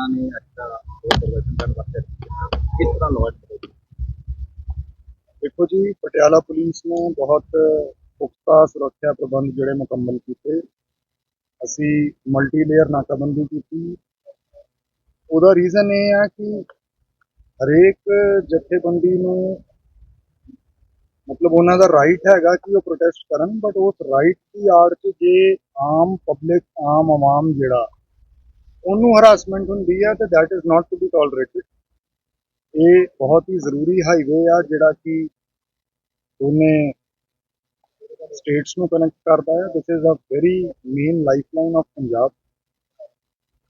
ਕਿਸਾਨਾਂ ਨੇ ਅੱਜ ਦਾ ਉਹ ਪ੍ਰਦਰਸ਼ਨ ਕਰਨ ਵਾਸਤੇ ਕਿਸ ਤਰ੍ਹਾਂ ਲੌਜ ਦੇਖੋ ਜੀ, ਪਟਿਆਲਾ ਪੁਲਿਸ ਨੇ ਬਹੁਤ ਪੁਖਤਾ ਸੁਰੱਖਿਆ ਪ੍ਰਬੰਧ ਜਿਹੜੇ ਮੁਕੰਮਲ ਕੀਤੇ। ਅਸੀਂ ਮਲਟੀ ਲੇਅਰ ਨਾਕਾਬੰਦੀ ਕੀਤੀ। ਉਹਦਾ ਰੀਜ਼ਨ ਇਹ ਆ ਕਿ ਹਰੇਕ ਜਥੇਬੰਦੀ ਨੂੰ ਮਤਲਬ ਉਹਨਾਂ ਦਾ ਰਾਈਟ ਹੈਗਾ ਕਿ ਉਹ ਪ੍ਰੋਟੈਸਟ ਕਰਨ ਬਟ ਉਸ ਰਾਈਟ ਦੀ ਆੜ 'ਚ ਜੇ ਆਮ ਪਬਲਿਕ ਆਮ ਆਵਾਮ ਜਿਹੜਾ ਉਹਨੂੰ ਹਰਾਸਮੈਂਟ ਹੁੰਦੀ ਹੈ ਤੇ that is not to be tolerated ਇਹ ਬਹੁਤ ਹੀ ਜ਼ਰੂਰੀ ਹਾਈਵੇ ਆ ਜਿਹੜਾ ਕਿ ਉਹਨੇ ਸਟੇਟਸ ਨੂੰ ਕਨੈਕਟ ਕਰਦਾ ਹੈ this is a very main lifeline of Punjab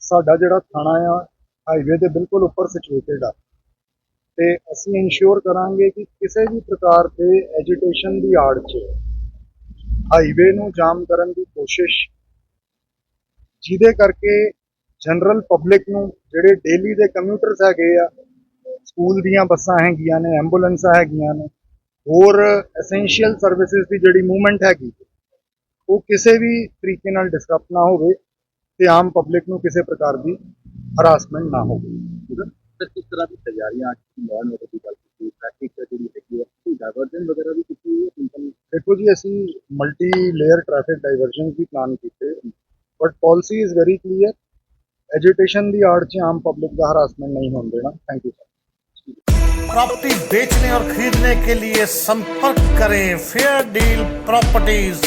ਸਾਡਾ ਜਿਹੜਾ ਥਾਣਾ ਆ ਹਾਈਵੇ ਦੇ ਬਿਲਕੁਲ ਉੱਪਰ ਸਿਚੁਏਟਡ ਆ। ਤੇ ਅਸੀਂ ਇਨਸ਼ੋਰ ਕਰਾਂਗੇ ਕਿ ਕਿਸੇ ਵੀ ਪ੍ਰਕਾਰ ਦੇ ਐਜੀਟੇਸ਼ਨ ਦੀ ਆੜ 'ਚ ਹਾਈਵੇ ਨੂੰ ਜਾਮ ਕਰਨ ਦੀ ਕੋਸ਼ਿਸ਼, ਜਿਹਦੇ ਕਰਕੇ ਜਨਰਲ ਪਬਲਿਕ ਨੂੰ ਜਿਹੜੇ ਡੇਲੀ ਦੇ ਕਮਿਊਟਰਸ ਹੈਗੇ ਆ ਸਕੂਲ ਦੀਆਂ ਬੱਸਾਂ ਹੈਗੀਆਂ ਨੇ ਐਂਬੂਲੈਂਸਾਂ ਹੈਗੀਆਂ ਨੇ ਹੋਰ ਐਸੈਂਸ਼ੀਅਲ ਸਰਵਿਸਿਜ਼ ਦੀ ਜਿਹੜੀ ਮੂਵਮੈਂਟ ਹੈਗੀ ਉਹ ਕਿਸੇ ਵੀ ਤਰੀਕੇ ਨਾਲ ਡਿਸਟਰਬ ਨਾ ਹੋਵੇ ਤੇ ਆਮ ਪਬਲਿਕ ਨੂੰ ਕਿਸੇ ਪ੍ਰਕਾਰ ਦੀ ਹਰਾਸਮੈਂਟ ਨਾ ਹੋਵੇ। ਕਿਸ ਤਰ੍ਹਾਂ ਦੀ ਤਿਆਰੀਆਂ ਐਂਡ ਆਰਡਰ ਦੀ ਗੱਲ ਕੀਤੀ ਟ੍ਰੈਫਿਕ ਜਿਹੜੀ ਹੈਗੀ ਹੈ ਕੋਈ ਡਾਇਵਰਜਨ ਵਗੈਰਾ ਵੀ ਕੀਤੀ ਹੈ ਦੇਖੋ ਜੀ ਅਸੀਂ ਮਲਟੀ ਲੇਅਰ ਟ੍ਰੈਫਿਕ ਡਾਈਵਰਜਨ ਵੀ ਪਲਾਨ ਕੀਤੇ but policy is very clear agitation ਦੀ ਆੜ 'ਚ ਆਮ ਪਬਲਿਕ ਦਾ ਹਰਾਸਮੈਂਟ ਨਹੀਂ ਹੋਣ ਦੇਣਾ ਥੈਂਕ ਯੂ प्रॉपर्टी बेचने और खरीदने के लिए संपर्क करें फेयर डील प्रॉपर्टीज